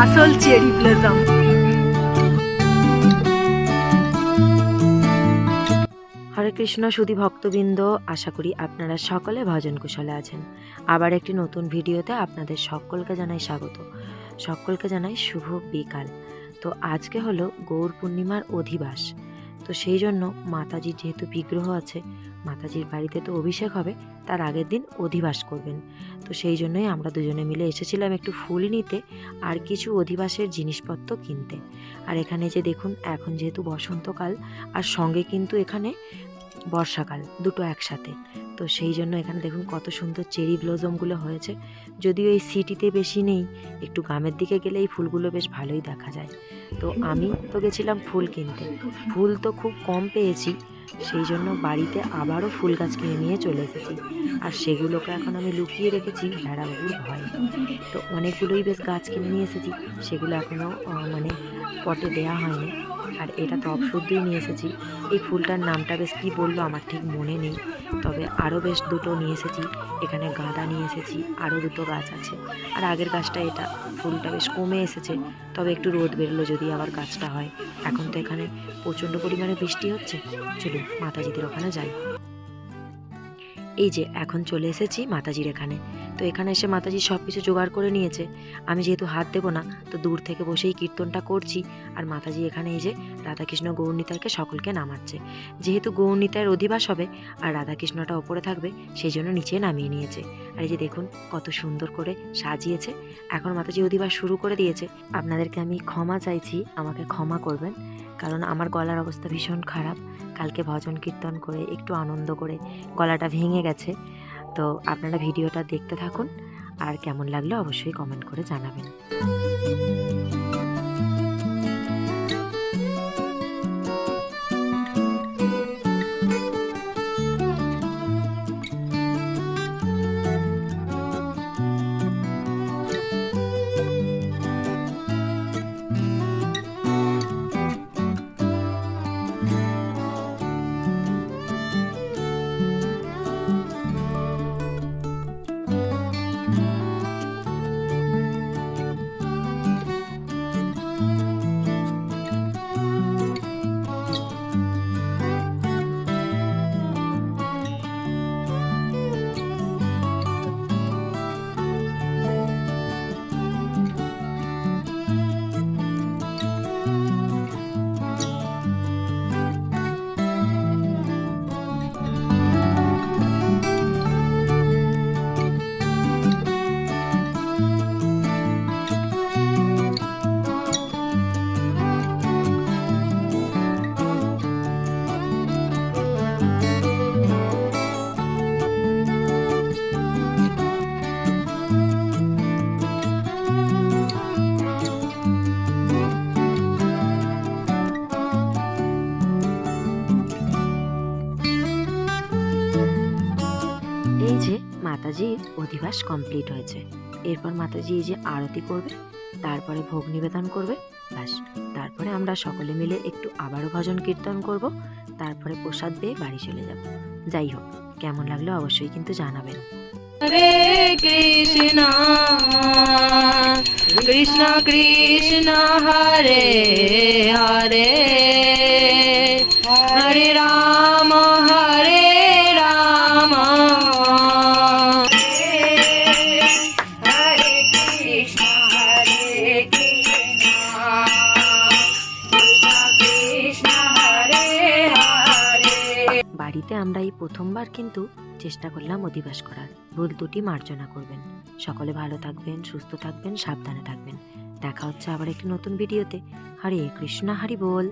আসল cherry blossom হরে কৃষ্ণ, সুধী ভক্তবৃন্দ, আশা করি আপনারা সকলে ভজন কুশলে আছেন। আবার একটি নতুন ভিডিওতে আপনাদের সকলকে জানাই স্বাগত। সকলকে জানাই শুভ বিকাল। তো আজকে হলো গৌর পূর্ণিমার অধিবাস। তো সেই জন্য মাতাজির যেহেতু বিগ্রহ আছে, মাতাজির বাড়িতে তো অভিষেক হবে, তার আগের দিন অধিবাস করবেন। তো সেই জন্যই আমরা দুজনে মিলে এসেছিলাম একটু ফুল নিতে আর কিছু অধিবাসের জিনিসপত্র কিনতে। আর এখানে যে দেখুন, এখন যেহেতু বসন্তকাল, আর সঙ্গে কিন্তু এখানে বর্ষাকাল, দুটো একসাথে। তো সেই জন্য এখানে দেখুন কত সুন্দর চেরি ব্লজমগুলো হয়েছে। যদিও এই সিটিতে বেশি নেই, একটু গ্রামের দিকে গেলে এই ফুলগুলো বেশ ভালোই দেখা যায়। তো আমি তো গেছিলাম ফুল কিনতে। ফুল তো খুব কম পেয়েছি, সেই জন্য বাড়িতে আবারও ফুল গাছ কিনে নিয়ে চলে এসেছি। আর সেগুলোকে এখন আমি লুকিয়ে রেখেছি ভেড়াবাবুর ভয়ে। তো অনেকগুলোই বেশ গাছ কিনে নিয়ে এসেছি, সেগুলো এখনও মানে পটে দেয়া হয়নি। আর এটা টপ শুদ্ধই নিয়ে এসেছি। এই ফুলটার নামটা বেশ কী বলল আমার ঠিক মনে নেই। তবে আরও বেশ দুটো নিয়ে এসেছি। এখানে গাঁদা নিয়ে এসেছি, আরও দুটো গাছ আছে। আর আগের গাছটা এটা, ফুলটা বেশ কমে এসেছে। তবে একটু রোদ বেরোলো যদি আবার গাছটা হয়। এখন তো এখানে প্রচণ্ড পরিমাণে বৃষ্টি হচ্ছে। চলুন, মাতাজিদের ওখানে যাই। এই যে, এখন চলে এসেছি মাতাজির এখানে। তো এখানে এসে মাতাজি সব কিছু জোগাড় করে নিয়েছে। আমি যেহেতু হাত দেবো না, তো দূর থেকে বসেই কীর্তনটা করছি। আর মাতাজি এখানে এই যে রাধাকৃষ্ণ গৌরনীতাইকে সকলকে নামাচ্ছে। যেহেতু গৌরনীতায়ের অধিবাস হবে, আর রাধাকৃষ্ণটা ওপরে থাকবে সেই জন্য নিচে নামিয়ে নিয়েছে। আর এই যে দেখুন, কত সুন্দর করে সাজিয়েছে। এখন মাতাজি অধিবাস শুরু করে দিয়েছে। আপনাদেরকে আমি ক্ষমা চাইছি, আমাকে ক্ষমা করবেন। কারণ আমার গলার অবস্থা ভীষণ খারাপ। কালকে ভজন কীর্তন করে, একটু আনন্দ করে গলাটা ভেঙে গেছে। তো আপনারা ভিডিওটা দেখতে থাকুন। আর কেমন লাগল অবশ্যই কমেন্ট করে জানাবেন। মাতাজির অধিবাস কমপ্লিট হয়েছে। এরপর মাতাজি যে আরতি করবে, তারপরে ভোগ নিবেদন করবে, ব্যাস। তারপরে আমরা সকলে মিলে একটু আবারও ভজন কীর্তন করব, তারপরে প্রসাদ পেয়ে বাড়ি চলে যাব। যাই হোক, কেমন লাগল অবশ্যই কিন্তু জানাবেন। হরে কৃষ্ণ কৃষ্ণ কৃষ্ণ, হরে হরে। হরে রাম। বাড়িতে আমরা এই প্রথমবার কিন্তু চেষ্টা করলাম অধিবাস করার। ভুল দুটি মার্জনা করবেন। সকলে ভালো থাকবেন, সুস্থ থাকবেন, সাবধানে থাকবেন। দেখা হচ্ছে আবার একটি নতুন ভিডিওতে। হরে কৃষ্ণ, হরি বল।